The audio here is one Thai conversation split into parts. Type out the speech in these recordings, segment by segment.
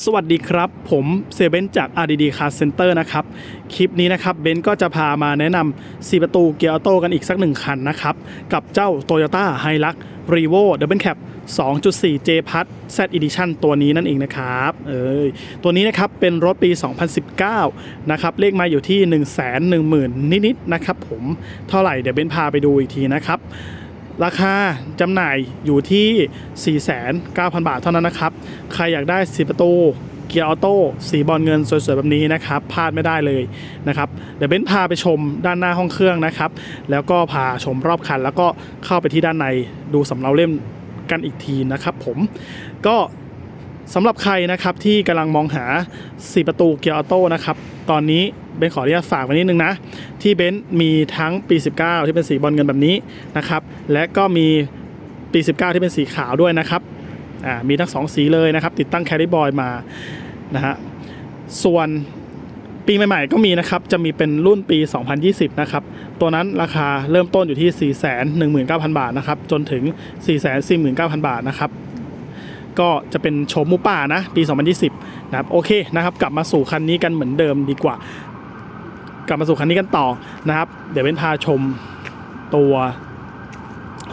สวัสดีครับ ผมเซเบนจาก RDD Car Center นะครับ คลิปนี้นะครับเบนก็จะพามาแนะนำ4ประตูเกียร์ออโต้กันอีกสักหนึ่งคันนะครับ กับเจ้า Toyota Hilux Revo Double Cab 2.4 J Plus Z Edition ตัวนี้นั่นเองนะครับ เออตัวนี้นะครับเป็นรถปี 2019 นะครับเลขมาอยู่ที่ 1 1 0 0 0 0 นิดๆนะครับผมเท่าไหร่เดี๋ยวเบนพาไปดูอีกทีนะครับ ราคาจำหน่ายอยู่ที่ 4,900 บาทเท่านั้นนะครับ ใครอยากได้สีประตูเกียร์ออโต้สีบอลเงินสวยๆแบบนี้นะครับพลาดไม่ได้เลยนะครับเดี๋ยวเบ้นพาไปชมด้านหน้าห้องเครื่องนะครับ แล้วก็พาชมรอบคัน แล้วก็เข้าไปที่ด้านในดูสำเนาเล่มกันอีกทีนะครับ ผมก็สำหรับใครนะครับที่กำลังมองหา 4 ประตูเกียร์ออโต้นะครับ ตอนนี้ เบนขออนุญาตฝากไว้นิดนึงนะ ที่เบนมีทั้งปี 19 ที่เป็นสีบอลเงินแบบนี้นะครับ และก็มีปี 19 ที่เป็นสีขาวด้วยนะครับอ่ามีทั้ง 2 สีเลยนะครับ ติดตั้งแคริบอยมานะฮะส่วนปีใหม่ๆก็มีนะครับ จะมีเป็นรุ่นปี 2020 นะครับ ตัวนั้นราคาเริ่มต้นอยู่ที่ 419,000 บาทนะครับ จนถึง 449,000 บาทนะครับ ก็จะเป็นโฉมมูป่านะ ปี 2020 นะครับ โอเคนะครับ กลับมาสู่คันนี้กันเหมือนเดิมดีกว่า กลับมาสู่คันนี้กันต่อนะครับ เดี๋ยวเป็นพาชมตัว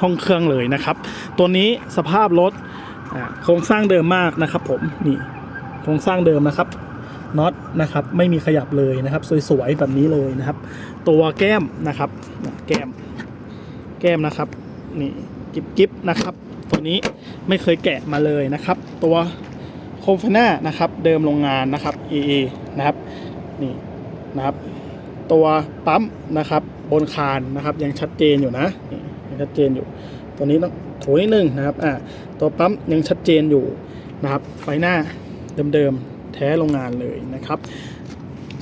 ห้องเครื่องเลยนะครับ ตัวนี้สภาพรถโครงสร้างเดิมมากนะครับ ผมนี่โครงสร้างเดิมนะครับน็อตนะครับไม่มีขยับเลยนะครับ สวยๆแบบนี้เลยนะครับ ตัวแก้มนะครับแก้ม แก้มนะครับนี่กิบกิบนะครับ ตัวนี้ไม่เคยแกะมาเลยนะครับ ตัวโคมไฟหน้านะครับ เดิมโรงงานนะครับ EE นะครับนี่นะครับ ตัวปั๊มนะครับบนคานนะครับ ยังชัดเจนอยู่นะยังชัดเจนอยู่ ตัวนี้ต้องโถนิดนึงนะครับอ่าตัวปั๊มยังชัดเจนอยู่นะครับ ไฟหน้าเดิมๆแท้โรงงานเลยนะครับ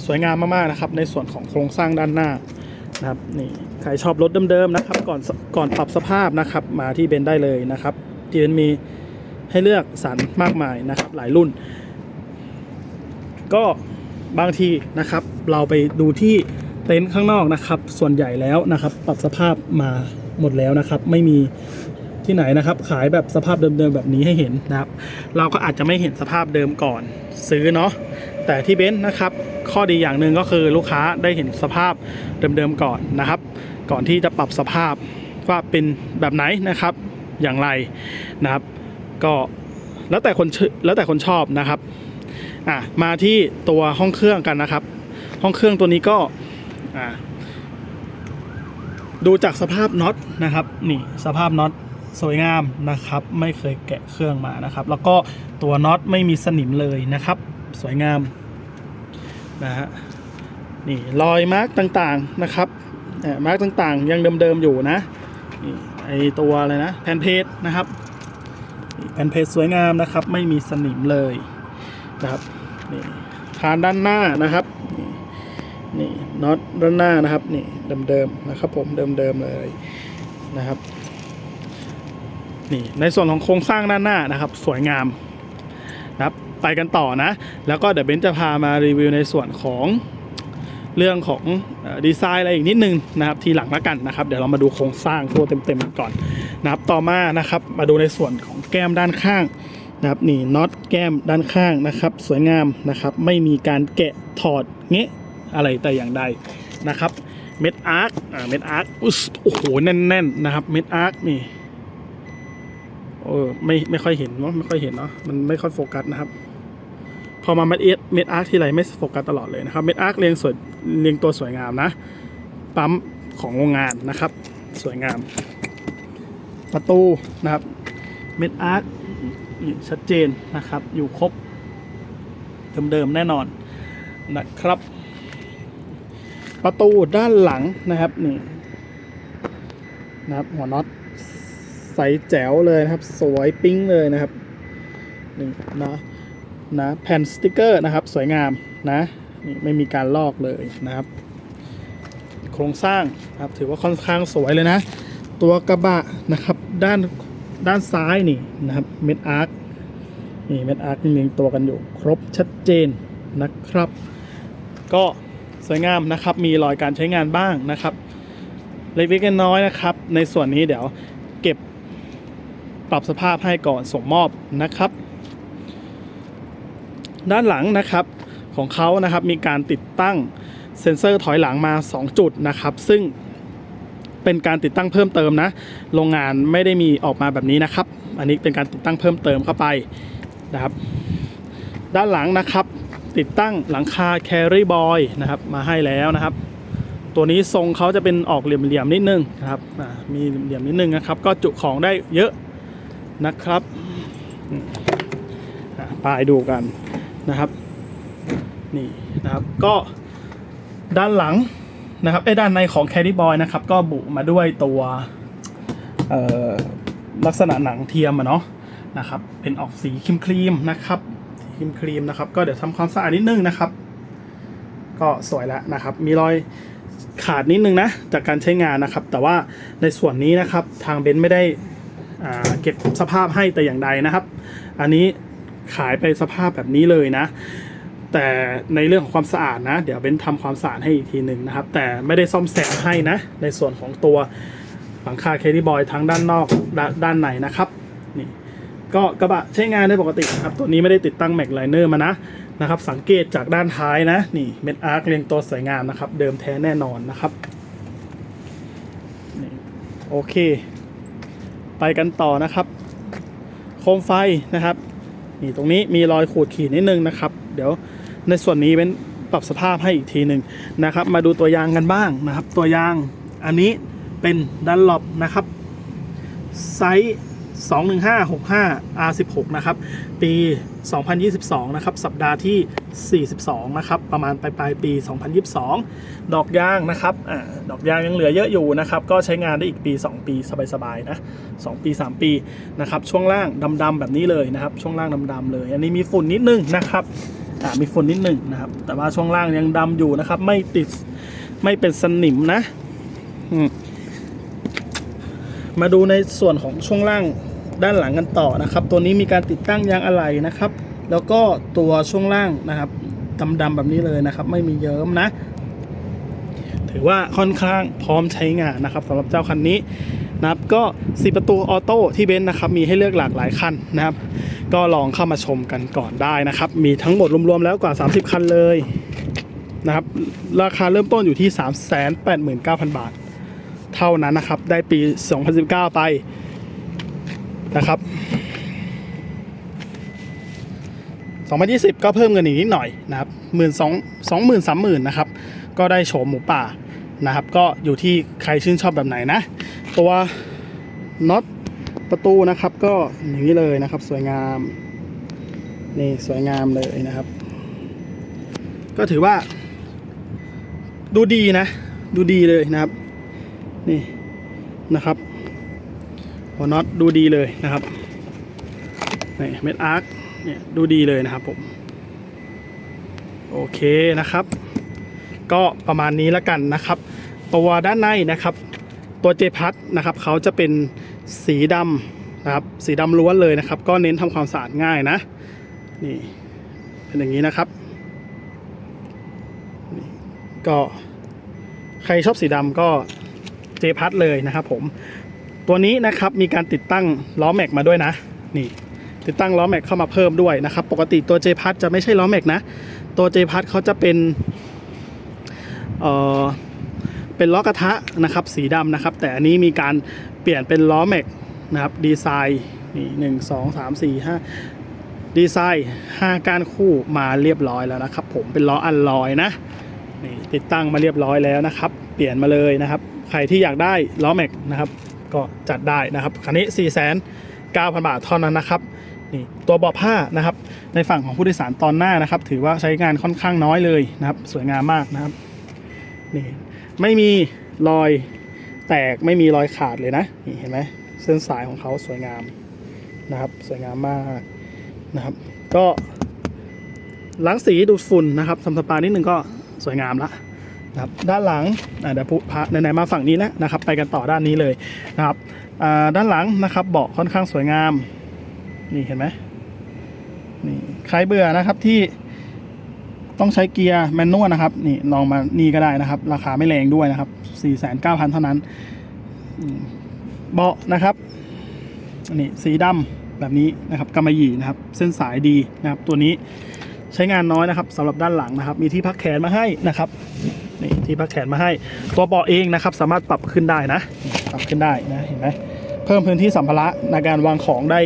สวยงามมากๆนะครับ ในส่วนของโครงสร้างด้านหน้านะครับนี่ใครชอบรถเดิมๆนะครับ ก่อนก่อนปรับสภาพนะครับ มาที่เบนได้เลยนะครับที่เบนมีให้เลือกสรรมากมายนะครับ หลายรุ่น ก็ บางทีนะครับ เราไปดูที่เต็นท์ข้างนอกนะครับ ส่วนใหญ่แล้วนะครับ ปรับสภาพมาหมดแล้วนะครับ ไม่มีที่ไหนนะครับ ขายแบบสภาพเดิมๆแบบนี้ให้เห็นนะครับ เราก็อาจจะไม่เห็นสภาพเดิมก่อน ซื้อเนาะแต่ที่เบนซ์นะครับ ข้อดีอย่างหนึ่งก็คือลูกค้าได้เห็นสภาพเดิมๆก่อนนะครับ ก่อนที่จะปรับสภาพว่าเป็นแบบไหนนะครับ อย่างไรนะครับ ก็แล้วแต่คนแล้วแต่คนชอบนะครับ อะมาที่ตัวห้องเครื่องกันนะครับ ห้องเครื่องตัวนี้ก็อะดูจากสภาพน็อตนะครับ นี่สภาพน็อตสวยงามนะครับ ไม่เคยแกะเครื่องมานะครับ แล้วก็ตัวน็อตไม่มีสนิมเลยนะครับ สวยงามนะฮะนี่รอยมาร์กต่างๆนะครับมาร์กต่างๆ ยังเดิมๆอยู่นะนี่ไอตัวอะไรนะแผ่นเพจนะครับแผ่นเพจสวยงามนะครับ ไม่มีสนิมเลย นะครับนี่คานด้านหน้านะครับนี่น็อตด้านหน้านะครับนี่เดิมๆนะครับผมเดิมๆเลยนะครับนี่ในส่วนของโครงสร้างด้านหน้านะครับ สวยงามนะครับไปกันต่อนะ แล้วก็เดี๋ยวเบนจะพามารีวิวในส่วนของเรื่องของดีไซน์อะไรอีกนิดนึงนะครับทีหลังละกันนะครับ เดี๋ยวเรามาดูโครงสร้างตัวเต็มๆกันก่อนนะครับต่อมานะครับ มาดูในส่วนของแก้มด้านข้าง นะครับนี่น็อตแก้มด้านข้างนะครับ สวยงามนะครับ ไม่มีการแกะถอดเงี้อะไรแต่อย่างใดนะครับเม็ดอาร์คอ่าเม็ดอาร์คอุ๊ยโอ้โหแน่นๆนะครับเม็ดอาร์คนี่เออไม่ไม่ค่อยเห็นเนาะไม่ค่อยเห็นเนาะมันไม่ค่อยโฟกัสนะครับ พอมาเม็ดเอสเม็ดอาร์คทีไรไม่โฟกัสตลอดเลยนะครับเม็ดอาร์คเรียงสวยเรียงตัวสวยงามนะปั๊มของโรงงานนะครับ สวยงาม ประตูนะครับเม็ดอาร์ค นี่ชัดเจนนะครับ อยู่ครบเดิมๆแน่นอนนะครับ ประตูด้านหลังนะครับนี่นะครับ หัวน็อตใสแจ๋วเลยนะครับ สวยปิ๊งเลยนะครับนี่นะนะแผ่นสติกเกอร์นะครับ สวยงามนะนี่ไม่มีการลอกเลยนะครับ โครงสร้างนะครับถือว่าค่อนข้างสวยเลยนะ ตัวกระบะนะครับ ด้าน ด้านซ้ายนี่นะครับเม็ดอาร์คนี่เม็ดอาร์คเรียงตัวกันอยู่ครบชัดเจนนะครับ ก็สวยงามนะครับ มีรอยการใช้งานบ้างนะครับ เล็กๆน้อยๆนะครับ ในส่วนนี้เดี๋ยวเก็บปรับสภาพให้ก่อนส่งมอบนะครับ ด้านหลังนะครับของเขานะครับมีการติดตั้งเซ็นเซอร์ถอยหลังมา 2 จุดนะครับ ซึ่ง เป็นการติดตั้งเพิ่มเติมนะ โรงงานไม่ได้มีออกมาแบบนี้นะครับ อันนี้เป็นการติดตั้งเพิ่มเติมเข้าไปนะครับ ด้านหลังนะครับ ติดตั้งหลังคา Carry Boy นะครับ มาให้แล้วนะครับ ตัวนี้ทรงเขาจะเป็นออกเหลี่ยมๆนิดนึงนะครับมีเหลี่ยมนิดนึงนะครับ ก็จุของได้เยอะนะครับอืมอ่าไปดูกันนะครับ นี่นะครับก็ด้านหลัง นะครับไอ้ด้านในของ Carry Boy นะครับ ก็บุมาด้วยตัวลักษณะหนังเทียมอะเนาะนะครับ เป็นออกสีครีมครีมๆนะครับครีมครีมนะครับ ก็เดี๋ยวทำความสะอาดนิดนึงนะครับ ก็สวยแล้วนะครับ มีรอยขาดนิดนึงนะจากการใช้งานนะครับ แต่ว่าในส่วนนี้นะครับทางเบนซ์ไม่ได้เก็บสภาพให้แต่อย่างใดนะครับ อันนี้ขายไปสภาพแบบนี้เลยนะ แต่ในเรื่องของความสะอาดนะ เดี๋ยวเบนทำความสะอาดให้อีกทีหนึ่งนะครับ แต่ไม่ได้ซ่อมแซมให้นะ ในส่วนของตัวหลังคาเคดีบอยทั้งด้านนอกและด้านในนะครับนี่ก็กระบะใช้งานได้ปกตินะครับ ตัวนี้ไม่ได้ติดตั้งแม็กไลเนอร์มานะนะครับ สังเกตจากด้านท้ายนะ นี่เม็ดอาร์คเรียงตัวสวยงามนะครับ เดิมแท้แน่นอนนะครับนี่โอเค ไปกันต่อนะครับ โคมไฟนะครับนี่ตรงนี้มีรอยขูดขีดนิดนึงนะครับ เดี๋ยว ในส่วนนี้เป็นปรับสภาพให้อีกทีหนึ่งนะครับ มาดูตัวยางกันบ้างนะครับ ตัวยางอันนี้เป็นดันลอปนะครับไซส์21565 R16 นะครับ ปี 2022 นะครับ สัปดาห์ที่ 42 นะครับ ประมาณปลายปลายปี 2022 ดอกยางนะครับอดอกยางยังเหลือเยอะอยู่นะครับ ก็ใช้งานได้อีกปี 2 ปีสบายๆ นะ 2 ปี 3 ปีนะครับ ช่วงล่างดำๆแบบนี้เลยนะครับ ช่วงล่างดำๆเลย อันนี้มีฝุ่นนิดนึงนะครับ มีฝุ่นนิดหนึ่งนะครับ แต่ว่าช่วงล่างยังดำอยู่นะครับ ไม่ติดไม่เป็นสนิมนะมาดูในส่วนของช่วงล่างด้านหลังกันต่อนะครับ ตัวนี้มีการติดตั้งยางอะไหล่นะครับ แล้วก็ตัวช่วงล่างนะครับดำๆแบบนี้เลยนะครับ ไม่มีเยิ้มนะ ถือว่าค่อนข้างพร้อมใช้งานนะครับสำหรับเจ้าคันนี้นะครับก็สีประตูออโต้ที่เบนซ์นะครับ มีให้เลือกหลากหลายคันนะครับ ก็ลองเข้ามาชมกันก่อนได้นะครับ มีทั้งหมดรวมๆแล้วกว่า 30 คันเลยนะครับ ราคาเริ่มต้นอยู่ที่ 389,000 บาท เท่านั้นนะครับ ได้ปี 2019 ไปนะครับ 2020 ก็เพิ่มเงินอีกนิดหน่อยนะครับหมื่นสองสองหมื่นสามหมื่นนะครับ ก็ได้โฉมหมูป่านะครับ ก็อยู่ที่ใครชื่นชอบแบบไหนนะ ตัวน็อต ประตูนะครับก็อย่างนี้เลยนะครับ สวยงามนี่สวยงามเลยนะครับ ก็ถือว่า ดูดีนะ ดูดีเลยนะครับ นี่นะครับหัวน็อตดูดีเลยนะครับนี่เม็ดอาร์คเนี่ยดูดีเลยนะครับผมโอเคนะครับ ก็ประมาณนี้แล้วกันนะครับ ตัวด้านในนะครับ ตัวเจพัทนะครับเขาจะเป็น สีดำนะครับ สีดำล้วนเลยนะครับ ก็เน้นทำความสะอาดง่ายนะ นี่ เป็นอย่างนี้นะครับก็ใครชอบสีดำก็เจพัทเลยนะครับผม ตัวนี้นะครับมีการติดตั้งล้อแม็กมาด้วยนะ นี่ติดตั้งล้อแม็กเข้ามาเพิ่มด้วยนะครับ ปกติตัว J พัทจะไม่ใช่ล้อแม็กนะ ตัว J พัทเขาจะเป็นเอ่อ เป็นล้อกระทะนะครับสีดำนะครับ แต่อันนี้มีการเปลี่ยนเป็นล้อแม็กนะครับดีไซน์นี่หนึ่งสองสามสี่ห้าดีไซน์ห้าก้านคู่มาเรียบร้อยแล้วนะครับ ผมเป็นล้ออัลลอยนะนี่ติดตั้งมาเรียบร้อยแล้วนะครับ เปลี่ยนมาเลยนะครับ ใครที่อยากได้ล้อแม็กนะครับ ก็จัดได้นะครับคันนี้ 4 9 0 0 0 บาทเท่านั้นนะครับนี่ตัวเบาะผ้านะครับ ในฝั่งของผู้โดยสารตอนหน้านะครับ ถือว่าใช้งานค่อนข้างน้อยเลยนะครับ สวยงามมากนะครับนี่ ไม่มีรอยแตกไม่มีรอยขาดเลยนะนี่เห็นไหมเส้นสายของเขาสวยงามนะครับ สวยงามมากนะครับ ก็ล้างสีดูดฝุ่นนะครับทำสปานิดนึงก็สวยงามละนะครับด้านหลังเดี๋ยวพูดพาไหนๆมาฝั่งนี้แล้วนะครับ ไปกันต่อด้านนี้เลยนะครับด้านหลังนะครับเบาะค่อนข้างสวยงาม นี่เห็นไหมนี่ใครเบื่อนะครับที่ ต้องใช้เกียร์แมนนวลนะครับ นี่ลองมานี่ก็ได้นะครับ ราคาไม่แรงด้วยนะครับ 49,000 เท่านั้น เบาะนะครับนี่สีดำแบบนี้นะครับกำมะหยี่นะครับ เส้นสายดีนะครับ ตัวนี้ใช้งานน้อยนะครับสำหรับด้านหลังนะครับ มีที่พักแขนมาให้นะครับนี่ที่พักแขนมาให้ ตัวเบาะเองนะครับ สามารถปรับขึ้นได้นะ ปรับขึ้นได้นะเห็นไหมเพิ่มพื้นที่สัมภาระในการวางของได้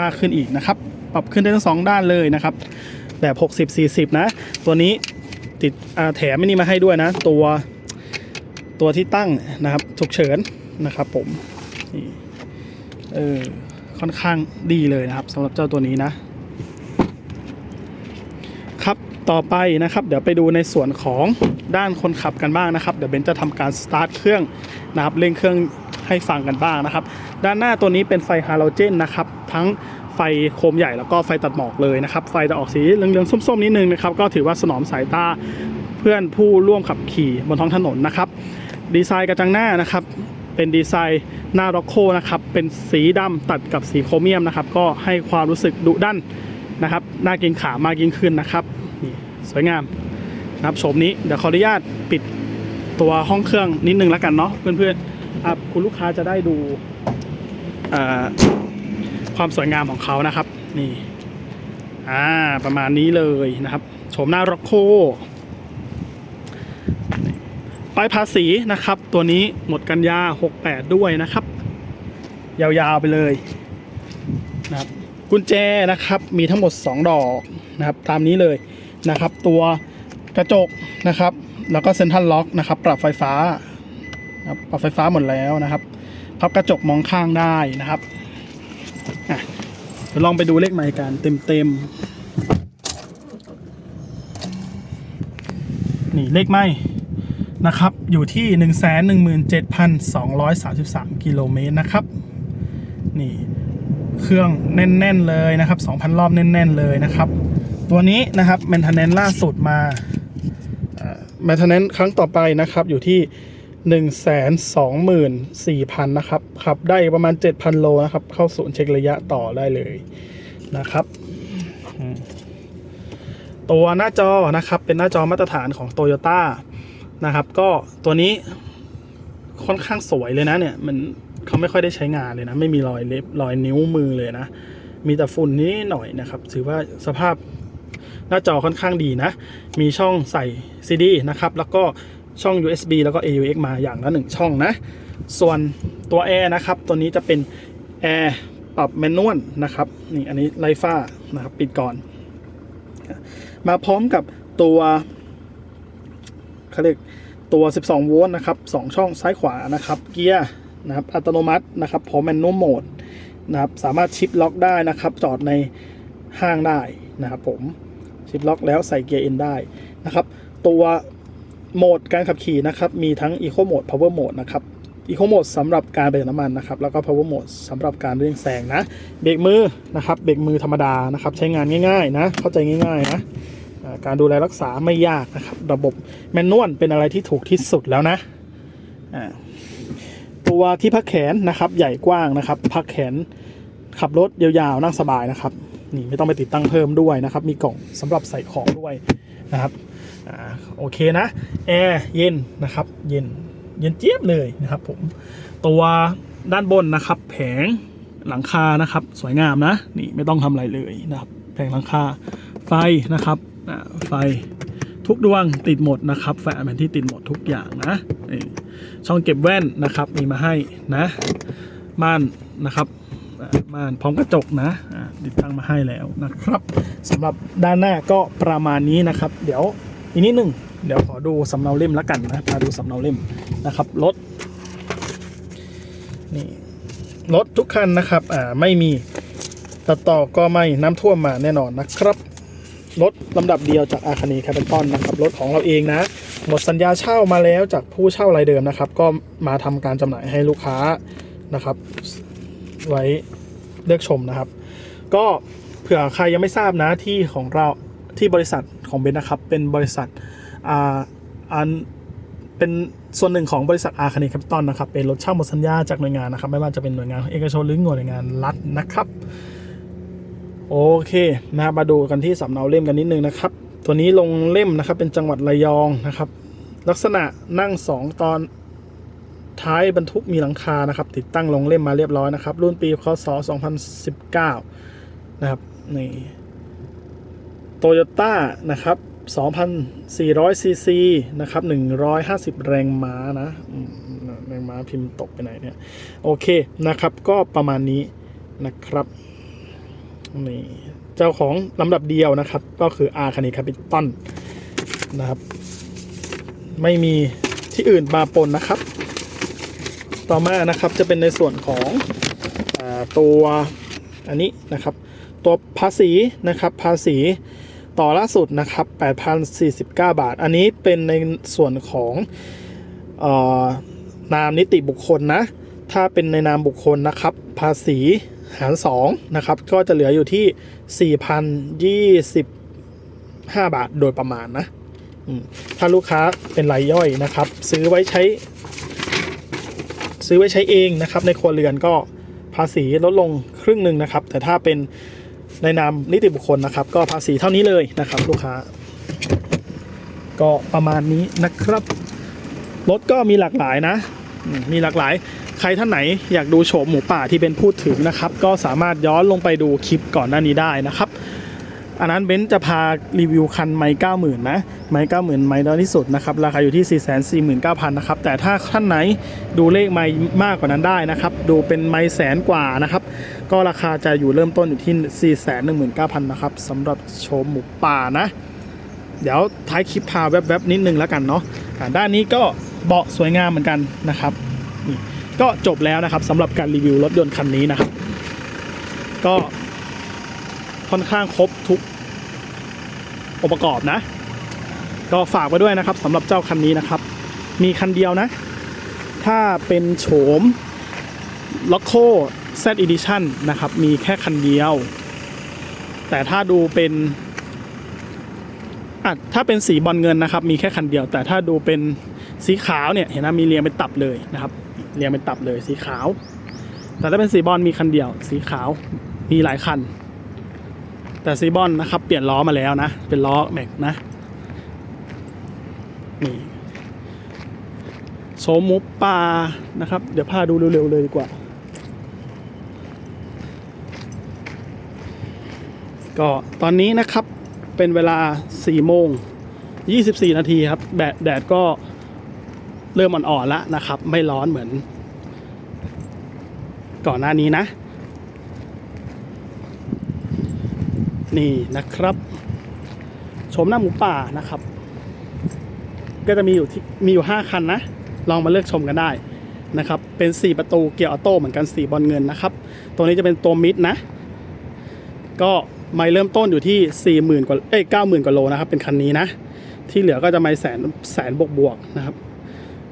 มากขึ้นอีกนะครับ ปรับขึ้นได้ทั้งสองด้านเลยนะครับ แบบ 60 40 นะ ตัวนี้ติดอาแถมไม่นี่มาให้ด้วยนะ ตัวตัวที่ตั้งนะครับฉุกเฉินนะครับผมนี่เออค่อนข้างดีเลยนะครับสำหรับเจ้าตัวนี้นะ ครับต่อไปนะครับ เดี๋ยวไปดูในส่วนของด้านคนขับกันบ้างนะครับ เดี๋ยวเบนจะทำการสตาร์ทเครื่องนะครับเร่งเครื่องให้ฟังกันบ้างนะครับ ด้านหน้าตัวนี้เป็นไฟฮาโลเจนนะครับ ทั้ง ไฟโคมใหญ่แล้วก็ไฟตัดหมอกเลยนะครับ ไฟจะออกสีเหลืองๆส้มๆนิดนึงนะครับ ก็ถือว่าสนอมสายตาเพื่อนผู้ร่วมขับขี่บนท้องถนนนะครับ ดีไซน์กระจังหน้านะครับ เป็นดีไซน์หน้าร็อกโคนะครับ เป็นสีดำตัดกับสีโครเมียมนะครับ ก็ให้ความรู้สึกดุดันนะครับ น่ากินขามากยิ่งขึ้นนะครับนี่สวยงามนะครับโฉมนี้เดี๋ยวขออนุญาตปิดตัวห้องเครื่องนิดนึงแล้วกันเนาะเพื่อนๆคุณลูกค้าจะได้ดูอ่า ความสวยงามของเขานะครับ นี่อ่าประมาณนี้เลยนะครับโฉมหน้าร็อกโคป้ายภาษีนะครับ ตัวนี้หมดกันยา 68 ด้วยนะครับ ยาวๆไปเลยนะครับกุญแจนะครับมีทั้งหมด 2 ดอกนะครับตามนี้เลยนะครับ ตัวกระจกนะครับ แล้วก็เซ็นทรัลล็อกนะครับ ปรับไฟฟ้านะครับปรับไฟฟ้าหมดแล้วนะครับ พับกระจกมองข้างได้นะครับ อะเดี๋ยวลองไปดูเลขใหม่กันเต็มๆ นี่เลขใหม่นะครับ อยู่ที่ 117,233 กิโลเมตรนะครับ นี่เครื่องแน่น ๆ เลยนะครับ 2,000 รอบแน่น ๆ เลยนะครับ ตัวนี้นะครับ m ม i เทน n น e ล่าสุดมาแม i เทน n น e ครั้งต่อไปนะครับ อยู่ที่ 124,000 นะครับ ขับได้ประมาณ 7,000 โลนะครับ เข้าศูนย์เช็คระยะต่อได้เลยนะครับ ตัวหน้าจอนะครับ เป็นหน้าจอมาตรฐานของ Toyota นะครับ ก็ตัวนี้ค่อนข้างสวยเลยนะเนี่ย มันเขาไม่ค่อยได้ใช้งานเลยนะ ไม่มีรอยเล็บรอยนิ้วมือเลยนะ มีแต่ฝุ่นนิดหน่อยนะครับ ถือว่าสภาพหน้าจอค่อนข้างดีนะ มีช่องใส่ CD นะครับ แล้วก็ ช่อง USB แล้วก็ AUX มาอย่างละหนึ่งช่องนะ ส่วนตัวแอร์นะครับ ตัวนี้จะเป็นแอร์ปรับแมนนวลนะครับนี่อันนี้ไลฟ้านะครับปิดก่อน มาพร้อมกับตัวเขาเรียกตัว 12 โวลต์นะครับ 2 ช่องซ้ายขวานะครับ เกียร์นะครับ อัตโนมัตินะครับพร้อมแมนนวลโหมดนะครับ สามารถชิปล็อกได้นะครับ จอดในห้างได้นะครับผม ชิปล็อกแล้วใส่เกียร์เอ็นได้นะครับ ตัว โหมดการขับขี่นะครับ มีทั้ง Eco Mode Power Mode นะครับ Eco Mode สำหรับการประหยัดน้ำมันนะครับ แล้วก็ Power Mode สำหรับการเร่งแซงนะ เบรกมือนะครับ เบรกมือธรรมดานะครับ ใช้งานง่ายๆนะ เข้าใจง่ายๆนะการดูแลรักษาไม่ยากนะครับ ระบบแมนนวลเป็นอะไรที่ถูกที่สุดแล้วนะตัวที่พักแขนนะครับ ใหญ่กว้างนะครับ พักแขนขับรถยาวๆนั่งสบายนะครับ นี่ไม่ต้องไปติดตั้งเพิ่มด้วยนะครับ มีกล่องสำหรับใส่ของด้วยนะครับ อ่าโอเคนะแอร์เย็นนะครับเย็นเย็นเจี๊ยบเลยนะครับผมตัวด้านบนนะครับแผงหลังคานะครับ สวยงามนะนี่ไม่ต้องทำอะไรเลยนะครับแผงหลังคาไฟนะครับไฟทุกดวงติดหมดนะครับไฟอันเป็นที่ติดหมดทุกอย่างนะช่องเก็บแว่นนะครับมีมาให้นะม่านนะครับม่านพร้อมกระจกนะติดตั้งมาให้แล้วนะครับสำหรับด้านหน้าก็ประมาณนี้นะครับ เดี๋ยว อีกนิดหนึ่งเดี๋ยวขอดูสำเนาเล่มแล้วกันนะมาดูสำเนาเล่มนะครับรถนี่รถทุกคันนะครับอ่าไม่มีตัดต่อก็ไม่น้ำท่วมมาแน่นอนนะครับรถลำดับเดียวจากอาคานีแคปิตอลนะครับรถของเราเองนะหมดสัญญาเช่ามาแล้วจากผู้เช่ารายเดิมนะครับ ก็มาทำการจำหน่ายให้ลูกค้านะครับ ไว้เลือกชมนะครับ ก็เผื่อใครยังไม่ทราบนะที่ของเราที่บริษัท ของเบนนะครับ เป็นบริษัทอ่าอันเป็นส่วนหนึ่งของบริษัทอาคานีแคปิตอลนะครับ เป็นรถเช่าหมดสัญญาจากหน่วยงานนะครับ ไม่ว่าจะเป็นหน่วยงานเอกชนหรือหน่วยงานรัฐนะครับ โอเคนะครับมาดูกันที่สำเนาเล่มกันนิดนึงนะครับ ตัวนี้ลงเล่มนะครับ เป็นจังหวัดระยองนะครับ ลักษณะนั่ง 2 ตอนท้ายบรรทุกมีหลังคานะครับ ติดตั้งลงเล่มมาเรียบร้อยนะครับ รุ่นปีคศ2019 นะครับนี่ โตโยต้านะครับ2,400ซีซีนะครับ150 แรงม้านะแรงม้าพิมพ์ตกไปไหนเนี่ยโอเคนะครับก็ประมาณนี้นะครับนี่เจ้าของลำดับเดียวนะครับ ก็คืออาคานิคาปิตอนนะครับ ไม่มีที่อื่นมาปนนะครับ ต่อมานะครับจะเป็นในส่วนของอตัวอันนี้นะครับ ตัวภาษีนะครับภาษี ต่อล่าสุดนะครับ 8,049 บาท อันนี้เป็นในส่วนของออนามนิติบุคคลนะ ถ้าเป็นในนามบุคคลนะครับ ภาษีหาร2นะครับ ก็จะเหลืออยู่ที่ 4,025 บาทโดยประมาณนะ ถ้าลูกค้าเป็นรายย่อยนะครับ ซื้อไว้ใช้ ซื้อไว้ใช้เองนะครับ ในครัวเรือนก็ภาษีลดลงครึ่งหนึ่งนะครับ แต่ถ้าเป็น ในนามนิติบุคคลนะครับ ก็ภาษีเท่านี้เลยนะครับ ลูกค้า ก็ประมาณนี้นะครับ รถก็มีหลากหลายนะมมีหลากหลาย ใครท่านไหนอยากดูโฉมหมูป่าที่เป็นพูดถึงนะครับ ก็สามารถย้อนลงไปดูคลิปก่อนหน้านี้ได้นะครับ อันนั้นเบนซ์จะพารีวิวคันไมค์เก้าหมื่นนะ ไมค์เก้าหมื่นไมค์น้อยที่สุดนะครับ ราคาอยู่ที่ 4 4 9 0 0 0 นะครับ แต่ถ้าท่านไหนดูเลขไมค์มากกว่านั้นได้นะครับ ดูเป็นไมค์แสนกว่านะครับ ก็ราคาจะอยู่เริ่มต้นอยู่ที่ 4 1 9 0 0 0 นะครับสำหรับโชมหมูป่านะ เดี๋ยวท้ายคลิปพาแวบๆนิดนึงแล้วกันเนาะด้านนี้ก็เบาะสวยงามเหมือนกันนะครับนี่ก็จบแล้วนะครับสำหรับการรีวิวรถยนต์คันนี้นะครับ ก็ ค่อนข้างครบทุกองค์ประกอบนะ ก็ฝากไว้ด้วยนะครับสำหรับเจ้าคันนี้นะครับ มีคันเดียวนะ ถ้าเป็นโฉม l o c o Z Edition นะครับ มีแค่คันเดียว แต่ถ้าดูเป็นอะถ้าเป็นสีบอลเงินนะครับ มีแค่คันเดียว แต่ถ้าดูเป็นสีขาวเนี่ย เห็นไหมมีเรียงเป็นตับเลยนะครับ เรียงเป็นตับเลยสีขาว แต่ถ้าเป็นสีบอลมีคันเดียว สีขาวมีหลายคัน แต่ซีบอนนะครับ เปลี่ยนล้อมาแล้วนะ เป็นล้อแม็กนะ นี่โสมหมูป่านะครับ เดี๋ยวพาดูเร็วๆเลยดีกว่า ก็ตอนนี้นะครับเป็นเวลา4โมง24 นาทีครับแดดแดดก็เริ่มอ่อนๆแล้วนะครับ ไม่ร้อนเหมือน ก่อนหน้านี้นะ นี่นะครับชมหน้าหมูป่านะครับ ก็จะมีอยู่ที่มีอยู่ 5 คันนะ ลองมาเลือกชมกันได้นะครับ เป็น 4 ประตูเกียร์ออโต้เหมือนกัน 4 บอลเงินนะครับ ตัวนี้จะเป็นตัวมิดนะ ก็ไม่เริ่มต้นอยู่ที่ 40,000กว่าเอ้ย90,000กว่าโลนะครับ เป็นคันนี้นะ ที่เหลือก็จะไม่แสนแสนบวกบวกๆนะครับ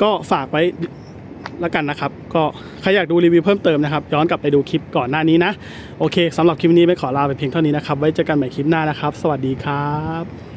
ก็ฝากไว้ แล้วกันนะครับ ก็ใครอยากดูรีวิวเพิ่มเติมนะครับ ย้อนกลับไปดูคลิปก่อนหน้านี้นะ โอเคสำหรับคลิปนี้ไม่ขอลาไปเพียงเท่านี้นะครับ ไว้เจอกันใหม่คลิปหน้านะครับ สวัสดีครับ